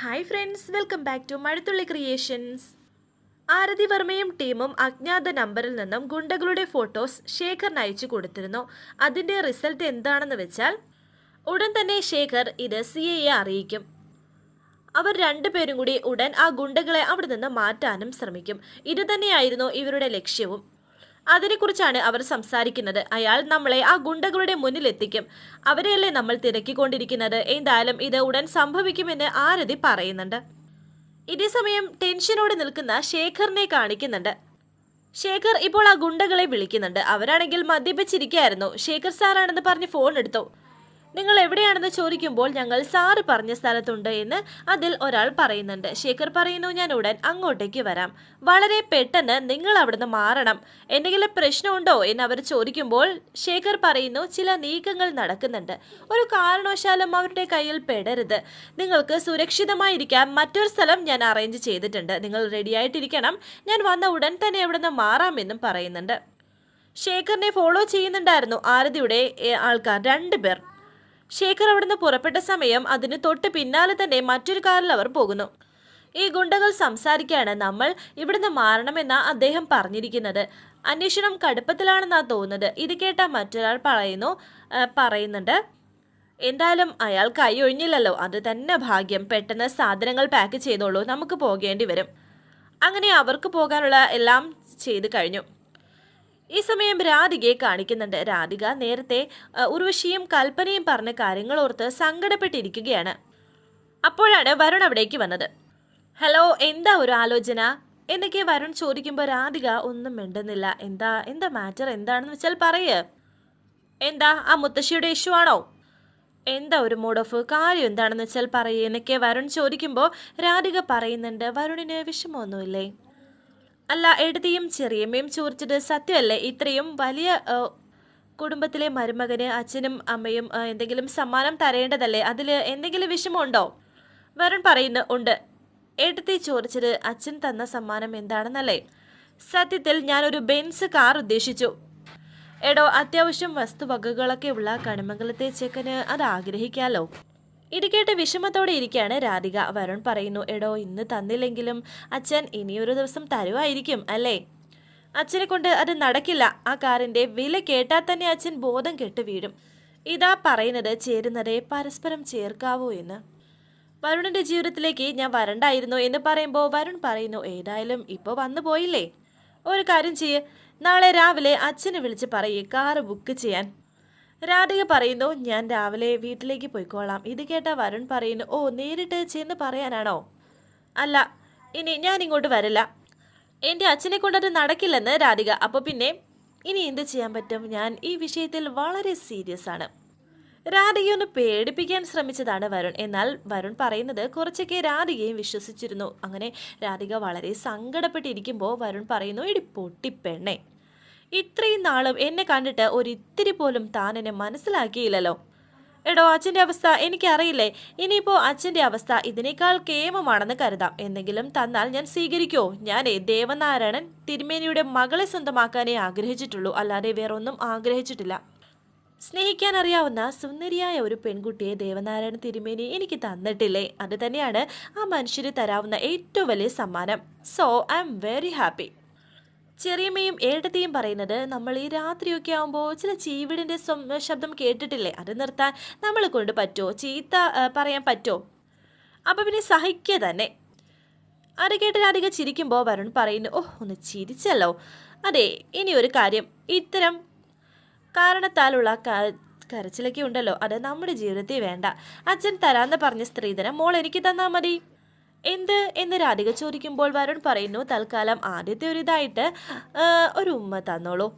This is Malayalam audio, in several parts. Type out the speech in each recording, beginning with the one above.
Hi friends welcome back to Mazhathulli creations Aarathi വർമ്മയും ടീമും അജ്ഞാത നമ്പറിൽ നിന്നും ഗുണ്ടകളുടെ ഫോട്ടോസ് ശേഖറിന് അയച്ചു കൊടുത്തിരുന്നു. അതിന്റെ റിസൾട്ട് എന്താണെന്ന് വെച്ചാൽ ഉടൻ തന്നെ ശേഖർ ഇത് സി എയെ അറിയിക്കും. അവർ രണ്ടുപേരും കൂടി ഉടൻ ആ ഗുണ്ടകളെ അവിടെ നിന്ന് മാറ്റാനും ശ്രമിക്കും. ഇത് തന്നെയായിരുന്നു ഇവരുടെ ലക്ഷ്യവും. അതിനെക്കുറിച്ചാണ് അവർ സംസാരിക്കുന്നത്. അയാൾ നമ്മളെ ആ ഗുണ്ടകളുടെ മുന്നിലെത്തിക്കും അവരെയല്ലേ നമ്മൾ തിരക്കിക്കൊണ്ടിരിക്കുന്നത്? എന്തായാലും ഇത് ഉടൻ സംഭവിക്കുമെന്ന് ആരതി പറയുന്നുണ്ട്. ഇതേസമയം ടെൻഷനോടെ നിൽക്കുന്ന ശേഖറിനെ കാണിക്കുന്നുണ്ട്. ശേഖർ ഇപ്പോൾ ആ ഗുണ്ടകളെ വിളിക്കുന്നുണ്ട്. അവരാണെങ്കിൽ മദ്യപിച്ചിരിക്കുകയായിരുന്നു. ശേഖർ സാറാണെന്ന് പറഞ്ഞ് ഫോൺ എടുത്തു. നിങ്ങൾ എവിടെയാണെന്ന് ചോദിക്കുമ്പോൾ ഞങ്ങൾ സാറ് പറഞ്ഞ സ്ഥലത്തുണ്ട് എന്ന് അതിൽ ഒരാൾ പറയുന്നുണ്ട്. ശേഖർ പറയുന്നു ഞാൻ ഉടൻ അങ്ങോട്ടേക്ക് വരാം. വളരെ പെട്ടെന്ന് നിങ്ങൾ അവിടുന്ന് മാറണം. എന്തെങ്കിലും പ്രശ്നമുണ്ടോ? എന്ന് അവർ ചോദിക്കുമ്പോൾ ശേഖർ പറയുന്നു ചില നീക്കങ്ങൾ നടക്കുന്നുണ്ട്. ഒരു കാരണവശാലും അവരുടെ കയ്യിൽ പെടരുത്. നിങ്ങൾക്ക് സുരക്ഷിതമായിരിക്കാൻ മറ്റൊരു സ്ഥലം ഞാൻ അറേഞ്ച് ചെയ്തിട്ടുണ്ട്. നിങ്ങൾ റെഡിയായിട്ടിരിക്കണം ഞാൻ വന്ന ഉടൻ തന്നെ അവിടുന്ന് മാറാമെന്നും പറയുന്നുണ്ട്. ശേഖറിനെ ഫോളോ ചെയ്യുന്നുണ്ടായിരുന്നു ആരതിയുടെ ആൾക്കാർ രണ്ടുപേർ ശേഖർ അവിടുന്ന് പുറപ്പെട്ട സമയം അതിന് തൊട്ട് പിന്നാലെ തന്നെ മറ്റൊരു കാറിൽ അവർ പോകുന്നു. ഈ ഗുണ്ടകൾ സംസാരിക്കാണ് നമ്മൾ ഇവിടുന്ന് മാറണമെന്ന അദ്ദേഹം പറഞ്ഞിരിക്കുന്നത്. അന്വേഷണം കടുപ്പത്തിലാണെന്നാ തോന്നുന്നത്. ഇത് കേട്ട മറ്റൊരാൾ പറയുന്നു പറയുന്നുണ്ട് എന്തായാലും അയാൾ കൈ ഒഴിഞ്ഞില്ലല്ലോ. അത് തന്നെ ഭാഗ്യം. പെട്ടെന്ന് സാധനങ്ങൾ പാക്ക് ചെയ്തോളൂ. നമുക്ക് പോകേണ്ടി വരും. അങ്ങനെ അവർക്ക് പോകാനുള്ള എല്ലാം ചെയ്ത് കഴിഞ്ഞു. ഈ സമയം രാധികയെ കാണിക്കുന്നുണ്ട്. രാധിക നേരത്തെ ഉർവശിയും കൽപ്പനയും പറഞ്ഞ കാര്യങ്ങൾ ഓർത്ത് സങ്കടപ്പെട്ടിരിക്കുകയാണ്. അപ്പോഴാണ് വരുൺ അവിടേക്ക് വന്നത്. ഹലോ എന്താ ഒരു ആലോചന? എന്നൊക്കെ വരുൺ ചോദിക്കുമ്പോൾ രാധിക ഒന്നും മിണ്ടുന്നില്ല. എന്താ എന്താ മാറ്റർ? എന്താണെന്ന് വെച്ചാൽ പറയേ. എന്താ ആ മുത്തശ്ശിയുടെ ഇഷ്യൂ ആണോ? എന്താ ഒരു മൂഡ് ഓഫ് കാര്യം? എന്താണെന്ന് വെച്ചാൽ പറയേ എന്നൊക്കെ വരുൺ ചോദിക്കുമ്പോൾ രാധിക പറയുന്നുണ്ട്. വരുണിന് വിഷമമൊന്നുമില്ലേ? അല്ല എഴുതിയും ചെറിയമ്മയും ചോദിച്ചത് സത്യമല്ലേ? ഇത്രയും വലിയ കുടുംബത്തിലെ മരുമകന് അച്ഛനും അമ്മയും എന്തെങ്കിലും സമ്മാനം തരേണ്ടതല്ലേ? അതിൽ എന്തെങ്കിലും വിഷമമുണ്ടോ? വരുൺ പറയുന്നു ഉണ്ട്. എഴുതി ചോദിച്ചത് അച്ഛൻ തന്ന സമ്മാനം എന്താണെന്നല്ലേ? സത്യത്തിൽ ഞാനൊരു ബെൻസ് കാർ ഉദ്ദേശിച്ചു. എടോ അത്യാവശ്യം വസ്തുവകകളൊക്കെ ഉള്ള കണിമംഗലത്തെ ചെക്കന് അത് ആഗ്രഹിക്കാലോ? ഇത് കേട്ട് വിഷമത്തോടെ ഇരിക്കുകയാണ് രാധിക. വരുൺ പറയുന്നു എടോ ഇന്ന് തന്നില്ലെങ്കിലും അച്ഛൻ ഇനിയൊരു ദിവസം തരുമായിരിക്കും അല്ലേ? അച്ഛനെ കൊണ്ട് അത് നടക്കില്ല. ആ കാറിന്റെ വില കേട്ടാൽ തന്നെ അച്ഛൻ ബോധം കെട്ട് വീഴും. ഇതാ പറയുന്നത് ചേരുന്നതേ പരസ്പരം ചേർക്കാവോ എന്ന്. വരുണിന്റെ ജീവിതത്തിലേക്ക് ഞാൻ വരണ്ടായിരുന്നു എന്ന് പറയുമ്പോൾ വരുൺ പറയുന്നു ഏതായാലും ഇപ്പോൾ വന്നു പോയില്ലേ? ഒരു കാര്യം ചെയ്യ്. നാളെ രാവിലെ അച്ഛനെ വിളിച്ച് പറയേ കാറ് ബുക്ക് ചെയ്യാൻ. രാധിക പറയുന്നു ഞാൻ രാവിലെ വീട്ടിലേക്ക് പോയിക്കോളാം. ഇത് കേട്ട വരുൺ പറയുന്നു ഓ നേരിട്ട് ചെന്ന് പറയാനാണോ? അല്ല ഇനി ഞാൻ ഇങ്ങോട്ട് വരില്ല. എന്റെ അച്ഛനെ കൊണ്ടത് നടക്കില്ലെന്ന് രാധിക. അപ്പോൾ പിന്നെ ഇനി എന്ത് ചെയ്യാൻ പറ്റും? ഞാൻ ഈ വിഷയത്തിൽ വളരെ സീരിയസ് ആണ്. രാധികയെ ഒന്ന് പേടിപ്പിക്കാൻ ശ്രമിച്ചതാണ് വരുൺ. എന്നാൽ വരുൺ പറയുന്നത് കുറച്ചൊക്കെ രാധികയും വിശ്വസിച്ചിരുന്നു. അങ്ങനെ രാധിക വളരെ സങ്കടപ്പെട്ടിരിക്കുമ്പോൾ വരുൺ പറയുന്നു ഇടി പൊട്ടിപ്പെണ്ണേ ഇത്രയും നാളും എന്നെ കണ്ടിട്ട് ഒരിത്തിരി പോലും താൻ എന്നെ മനസ്സിലാക്കിയില്ലല്ലോ. എടോ അച്ഛന്റെ അവസ്ഥ എനിക്കറിയില്ലേ. ഇനിയിപ്പോൾ അച്ഛന്റെ അവസ്ഥ ഇതിനേക്കാൾ കേമമാണെന്ന് കരുതാം. എന്തെങ്കിലും തന്നാൽ ഞാൻ സ്വീകരിക്കോ? ഞാനേ ദേവനാരായണൻ തിരുമേനിയുടെ മകളെ സ്വന്തമാക്കാനേ ആഗ്രഹിച്ചിട്ടുള്ളൂ. അല്ലാതെ വേറൊന്നും ആഗ്രഹിച്ചിട്ടില്ല. സ്നേഹിക്കാൻ അറിയാവുന്ന സുന്ദരിയായ ഒരു പെൺകുട്ടിയെ ദേവനാരായണ തിരുമേനി എനിക്ക് തന്നിട്ടില്ലേ? അത് തന്നെയാണ് ആ മനുഷ്യന് തരാവുന്ന ഏറ്റവും വലിയ സമ്മാനം. So I am very happy ചെറിയമ്മയും ഏട്ടത്തെയും പറയുന്നത് നമ്മൾ ഈ രാത്രിയൊക്കെ ആകുമ്പോൾ ചില ചീവിടിന്റെ ശബ്ദം കേട്ടിട്ടില്ലേ? അത് നിർത്താൻ നമ്മളെ കൊണ്ട് പറ്റുമോ ചീത്ത പറയാൻ പറ്റുമോ അപ്പം പിന്നെ സഹിക്കുക തന്നെ. അത് കേട്ട് രാധിക ചിരിക്കുമ്പോൾ വരുൺ പറയുന്നു ഓ ഒന്ന് ചിരിച്ചല്ലോ. അതെ ഇനി ഒരു കാര്യം. ഇത്തരം കാരണത്താലുള്ള കരച്ചിലൊക്കെ ഉണ്ടല്ലോ. അത് നമ്മുടെ ജീവിതത്തിൽ വേണ്ട. അച്ഛൻ തരാന്ന് പറഞ്ഞ സ്ത്രീധനം മോൾ എനിക്ക് തന്നാൽ മതി. എന്ത് എന്ന് രാധിക ചോദിക്കുമ്പോൾ വരുൺ പറയുന്നു തൽക്കാലം ആദ്യത്തെ ഒരു ഇതായിട്ട് ഒരു ഉമ്മ തന്നോളൂ.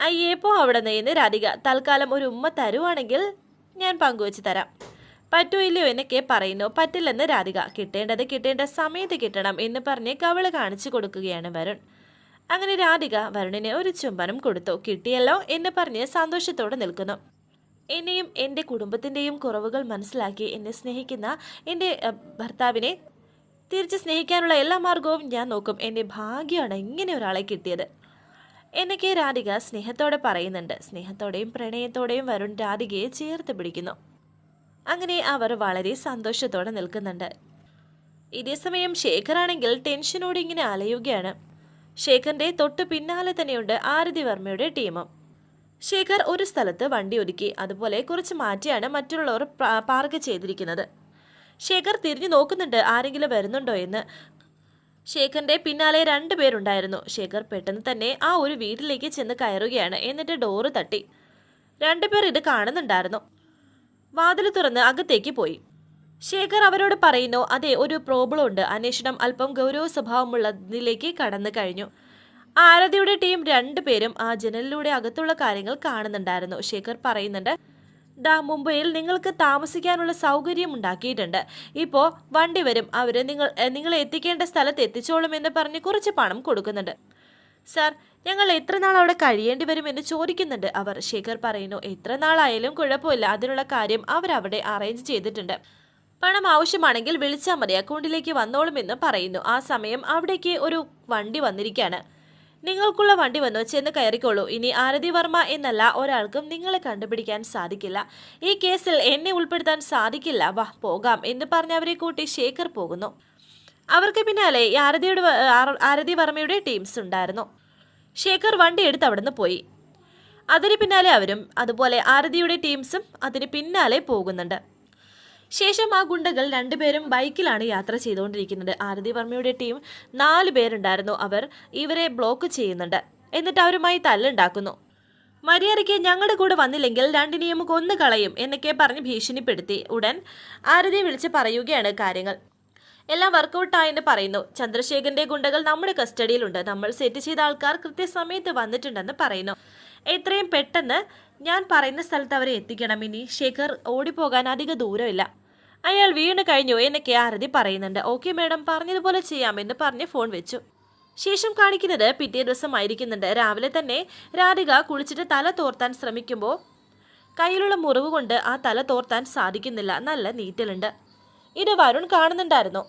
അയ്യേ പോ അവിടെ നിന്ന് രാധിക തൽക്കാലം ഒരു ഉമ്മ തരുവാണെങ്കിൽ ഞാൻ പങ്കുവച്ച് തരാം. പറ്റൂ ഇല്ലയോ? എന്നൊക്കെ പറയുന്നു. പറ്റില്ലെന്ന് രാധിക കിട്ടേണ്ടത് കിട്ടേണ്ട സമയത്ത് കിട്ടണം എന്ന് പറഞ്ഞ് കവൾ കാണിച്ചു കൊടുക്കുകയാണ് വരുൺ. അങ്ങനെ രാധിക വരുണിന് ഒരു ചുംബനം കൊടുത്തു. കിട്ടിയല്ലോ എന്ന് പറഞ്ഞ് സന്തോഷത്തോടെ നിൽക്കുന്നു. എന്നെയും എന്റെ കുടുംബത്തിന്റെയും കുറവുകൾ മനസ്സിലാക്കി എന്നെ സ്നേഹിക്കുന്ന എന്റെ ഭർത്താവിനെ തിരിച്ച് സ്നേഹിക്കാനുള്ള എല്ലാ മാർഗവും ഞാൻ നോക്കും. എന്റെ ഭാഗ്യമാണ് ഇങ്ങനെ ഒരാളെ കിട്ടിയത്. എന്നൊക്കെ രാധിക സ്നേഹത്തോടെ പറയുന്നുണ്ട്. സ്നേഹത്തോടെയും പ്രണയത്തോടെയും വരുൺ രാധികയെ ചേർത്ത് പിടിക്കുന്നു. അങ്ങനെ അവർ വളരെ സന്തോഷത്തോടെ നിൽക്കുന്നുണ്ട്. ഇതേസമയം ശേഖറാണെങ്കിൽ ടെൻഷനോടെ ഇങ്ങനെ അലയുകയാണ്. ശേഖറിന്റെ തൊട്ട് പിന്നാലെ തന്നെയുണ്ട് ആരതി വർമ്മയുടെ ടീമും. ശേഖർ ഒരു സ്ഥലത്ത് വണ്ടി ഒരുക്കി അതുപോലെ കുറച്ച് മാറ്റിയാണ് മറ്റുള്ളവർ പാർക്ക് ചെയ്തിരിക്കുന്നത്. ശേഖർ തിരിഞ്ഞു നോക്കുന്നുണ്ട് ആരെങ്കിലും വരുന്നുണ്ടോ എന്ന്. ശേഖറിന്റെ പിന്നാലെ രണ്ടു പേരുണ്ടായിരുന്നു. ശേഖർ പെട്ടെന്ന് തന്നെ ആ ഒരു വീട്ടിലേക്ക് ചെന്ന് കയറുകയാണ്. എന്നിട്ട് ഡോറ് തട്ടി. രണ്ടുപേർ ഇത് കാണുന്നുണ്ടായിരുന്നു. വാതിൽ തുറന്ന് അകത്തേക്ക് പോയി. ശേഖർ അവരോട് പറയുന്നു അതെ ഒരു പ്രോബ്ലം ഉണ്ട്. അന്വേഷണം അല്പം ഗൗരവ സ്വഭാവമുള്ളതിലേക്ക് കടന്നു കഴിഞ്ഞു. ആരതിയുടെ ടീം രണ്ടുപേരും ആ ജനലിലൂടെ അകത്തുള്ള കാര്യങ്ങൾ കാണുന്നുണ്ടായിരുന്നു. ശേഖർ പറയുന്നുണ്ട് ദാ മുംബൈയിൽ നിങ്ങൾക്ക് താമസിക്കാനുള്ള സൗകര്യം ഉണ്ടാക്കിയിട്ടുണ്ട്. ഇപ്പോൾ വണ്ടി വരും. അവർ നിങ്ങൾ നിങ്ങളെ എത്തിക്കേണ്ട സ്ഥലത്ത് എത്തിച്ചോളും എന്ന് പറഞ്ഞ് കുറച്ച് പണം കൊടുക്കുന്നുണ്ട്. സാർ ഞങ്ങൾ എത്ര നാൾ അവിടെ കഴിയേണ്ടി വരും എന്ന് ചോദിക്കുന്നുണ്ട്. അവർ ശേഖർ പറയുന്നു എത്ര നാളായാലും കുഴപ്പമില്ല. അതിനുള്ള കാര്യം അവരവിടെ അറേഞ്ച് ചെയ്തിട്ടുണ്ട്. പണം ആവശ്യമാണെങ്കിൽ വിളിച്ചാൽ മതി. അക്കൗണ്ടിലേക്ക് വന്നോളുമെന്ന് പറയുന്നു. ആ സമയം അവിടേക്ക് ഒരു വണ്ടി വന്നിരിക്കുകയാണ് നിങ്ങൾക്കുള്ള വണ്ടി വന്നു ചെന്ന് കയറിക്കോളൂ. ഇനി ആരതി വർമ്മ എന്നല്ല ഒരാൾക്കും നിങ്ങളെ കണ്ടുപിടിക്കാൻ സാധിക്കില്ല. ഈ കേസിൽ എന്നെ ഉൾപ്പെടുത്താൻ സാധിക്കില്ല. വാ പോകാം എന്ന് പറഞ്ഞവരെ കൂട്ടി ശേഖർ പോകുന്നു. അവർക്ക് പിന്നാലെ ആരതിയുടെ ആരതി വർമ്മയുടെ ടീംസ് ഉണ്ടായിരുന്നു. ശേഖർ വണ്ടി എടുത്ത് അവിടുന്ന് പോയി. അതിന് പിന്നാലെ അവരും അതുപോലെ ആരതിയുടെ ടീംസും അതിന് പിന്നാലെ പോകുന്നുണ്ട്. ശേഷം ആ ഗുണ്ടകൾ രണ്ടുപേരും ബൈക്കിലാണ് യാത്ര ചെയ്തുകൊണ്ടിരിക്കുന്നത്. ആരതി വർമ്മയുടെ ടീം നാല് പേരുണ്ടായിരുന്നു. അവർ ഇവരെ ബ്ലോക്ക് ചെയ്യുന്നുണ്ട്. എന്നിട്ട് അവരുമായി തല്ലുണ്ടാക്കുന്നു. മര്യാദയ്ക്ക് ഞങ്ങളുടെ കൂടെ വന്നില്ലെങ്കിൽ രണ്ടിനെയും കൊന്നു കളയും എന്നൊക്കെ പറഞ്ഞ് ഭീഷണിപ്പെടുത്തി. ഉടൻ ആരതിയെ വിളിച്ച് പറയുകയാണ് കാര്യങ്ങൾ. എല്ലാം വർക്കൗട്ടായെന്ന് പറയുന്നു. ചന്ദ്രശേഖരന്റെ ഗുണ്ടകൾ നമ്മുടെ കസ്റ്റഡിയിലുണ്ട്. നമ്മൾ സെറ്റ് ചെയ്ത ആൾക്കാർ കൃത്യസമയത്ത് വന്നിട്ടുണ്ടെന്ന് പറയുന്നു. എത്രയും പെട്ടെന്ന് ഞാൻ പറയുന്ന സ്ഥലത്ത് അവരെ എത്തിക്കണം. ഇനി ശേഖർ ഓടിപ്പോകാൻ അധിക ദൂരമില്ല. അയാൾ വീണ് കഴിഞ്ഞു എന്നൊക്കെ ആരതി പറയുന്നുണ്ട്. ഓക്കെ മാഡം പറഞ്ഞതുപോലെ ചെയ്യാമെന്ന് പറഞ്ഞ് ഫോൺ വെച്ചു. ശേഷം കാണിക്കുന്നത് പിറ്റേ ദിവസം ആയിരിക്കുന്നുണ്ട് രാവിലെ തന്നെ രാധിക കുളിച്ചിട്ട് തല തോർത്താൻ ശ്രമിക്കുമ്പോൾ കയ്യിലുള്ള മുറിവ് കൊണ്ട് ആ തല തോർത്താൻ സാധിക്കുന്നില്ല. നല്ല നീറ്റലുണ്ട്. ഇത് വരുൺ കാണുന്നുണ്ടായിരുന്നു.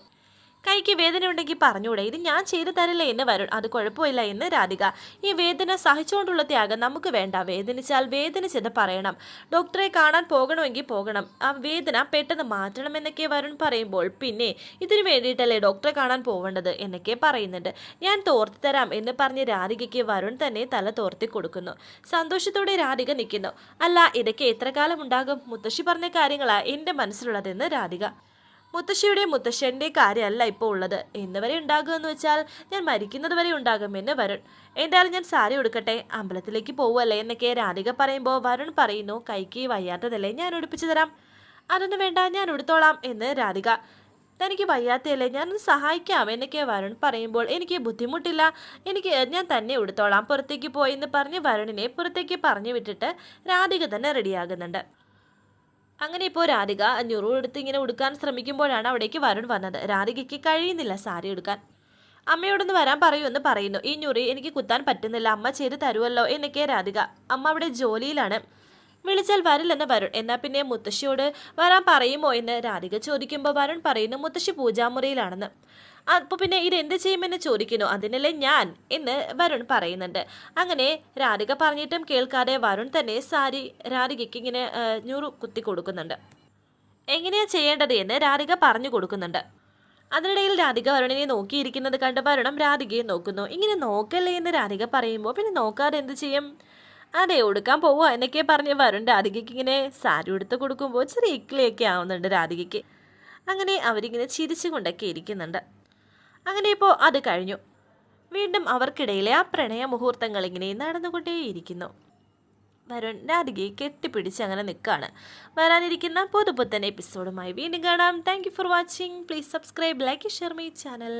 കൈക്ക് വേദന ഉണ്ടെങ്കിൽ പറഞ്ഞൂടെ ഇത് ഞാൻ ചെയ്തു തരില്ല എന്ന് വരുൺ അത് കുഴപ്പമില്ല എന്ന് രാധിക. ഈ വേദന സഹിച്ചുകൊണ്ടുള്ള ത്യാഗം നമുക്ക് വേണ്ട. വേദനിച്ചാൽ വേദനിച്ചെന്ന് പറയണം. ഡോക്ടറെ കാണാൻ പോകണമെങ്കിൽ പോകണം. ആ വേദന പെട്ടെന്ന് മാറ്റണം എന്നൊക്കെ വരുൺ പറയുമ്പോൾ പിന്നെ ഇതിനു വേണ്ടിയിട്ടല്ലേ ഡോക്ടറെ കാണാൻ പോവേണ്ടത് എന്നൊക്കെ പറയുന്നുണ്ട്. ഞാൻ തോർത്തു തരാം എന്ന് പറഞ്ഞ് രാധികയ്ക്ക് വരുൺ തന്നെ തല തോർത്തി കൊടുക്കുന്നു. സന്തോഷത്തോടെ രാധിക നിൽക്കുന്നു അല്ല ഇതൊക്കെ എത്ര കാലം ഉണ്ടാകും? മുത്തശ്ശി പറഞ്ഞ കാര്യങ്ങളാ എന്റെ മനസ്സിലുള്ളതെന്ന് രാധിക. മുത്തശ്ശിയുടെ മുത്തശ്ശന്റെ കാര്യമല്ല ഇപ്പോൾ ഉള്ളത്. എന്ന് വരെ ഉണ്ടാകുമെന്ന് വെച്ചാൽ ഞാൻ മരിക്കുന്നത് വരെ ഉണ്ടാകുമെന്ന് വരുൺ. എന്തായാലും ഞാൻ സാരി ഉടുക്കട്ടെ അമ്പലത്തിലേക്ക് പോവുമല്ലേ എന്നൊക്കെ രാധിക പറയുമ്പോൾ വരുൺ പറയുന്നു കൈക്ക് വയ്യാത്തതല്ലേ ഞാൻ ഉടുപ്പിച്ചു തരാം. അതൊന്നും വേണ്ട ഞാൻ ഉടുത്തോളാം എന്ന് രാധിക. തനിക്ക് വയ്യാത്തയല്ലേ ഞാനൊന്ന് സഹായിക്കാം എന്നൊക്കെ വരുൺ പറയുമ്പോൾ എനിക്ക് ബുദ്ധിമുട്ടില്ല എനിക്ക് ഞാൻ തന്നെ ഉടുത്തോളാം പുറത്തേക്ക് പോയി എന്ന് പറഞ്ഞ് വരുണിനെ പുറത്തേക്ക് പറഞ്ഞു വിട്ടിട്ട് രാധിക തന്നെ റെഡിയാകുന്നുണ്ട്. അങ്ങനെ ഇപ്പോൾ രാധിക അഞ്ഞൂറ് എടുത്ത് ഇങ്ങനെ ഉടുക്കാൻ ശ്രമിക്കുമ്പോഴാണ് അവിടേക്ക് വരുൺ വന്നത്. രാധികയ്ക്ക് കഴിയുന്നില്ല സാരി എടുക്കാൻ അമ്മയോടൊന്ന് വരാൻ പറയൂ എന്ന് പറയുന്നു. ഈ ഞുറി എനിക്ക് കുത്താൻ പറ്റുന്നില്ല. അമ്മ ചെയ്ത് തരുമല്ലോ എന്നൊക്കെ രാധിക. അമ്മ അവിടെ ജോലിയിലാണ്. വിളിച്ചാൽ വരില്ലെന്ന് വരുൺ. എന്നാൽ പിന്നെ മുത്തശ്ശിയോട് വരാൻ പറയുമോ എന്ന് രാധിക ചോദിക്കുമ്പോൾ വരുൺ പറയുന്നു മുത്തശ്ശി പൂജാമുറിയിലാണെന്ന്. അപ്പോൾ പിന്നെ ഇത് എന്ത് ചെയ്യുമെന്ന് ചോദിക്കുന്നു. അതിനല്ലേ ഞാൻ എന്ന് വരുൺ പറയുന്നുണ്ട്. അങ്ങനെ രാധിക പറഞ്ഞിട്ടും കേൾക്കാതെ വരുൺ തന്നെ സാരി രാധികയ്ക്ക് ഇങ്ങനെ ഞൂറ് കുത്തി കൊടുക്കുന്നുണ്ട്. എങ്ങനെയാ ചെയ്യേണ്ടത് എന്ന് രാധിക പറഞ്ഞു കൊടുക്കുന്നുണ്ട്. അതിനിടയിൽ രാധിക വരുണിനെ നോക്കിയിരിക്കുന്നത് കണ്ട് വരുണം രാധികയെ നോക്കുന്നു. ഇങ്ങനെ നോക്കല്ലേ എന്ന് രാധിക പറയുമ്പോൾ പിന്നെ നോക്കാതെ എന്ത് ചെയ്യും? അതെ ഉടുക്കാൻ പോവുക എന്നൊക്കെ പറഞ്ഞ് വരുൺ രാധികയ്ക്ക് ഇങ്ങനെ സാരി ഉടുത്ത് കൊടുക്കുമ്പോൾ ചെറിയ ഇക്കിളിയൊക്കെ ആവുന്നുണ്ട് രാധികയ്ക്ക്. അങ്ങനെ അവരിങ്ങനെ ചിരിച്ചുകൊണ്ടൊക്കെ ഇരിക്കുന്നുണ്ട്. അങ്ങനെ ഇപ്പോൾ അത് കഴിഞ്ഞു. വീണ്ടും അവർക്കിടയിലെ ആ പ്രണയ മുഹൂർത്തങ്ങൾ ഇങ്ങനെ നടന്നുകൊണ്ടേയിരിക്കുന്നു. വരുൺ രാധികയെ കെട്ടിപ്പിടിച്ച് അങ്ങനെ നിൽക്കുകയാണ് വരാനിരിക്കുന്ന പുതുപുത്തൻ എപ്പിസോഡുമായി വീണ്ടും കാണാം. Thank for watching please subscribe like share my channel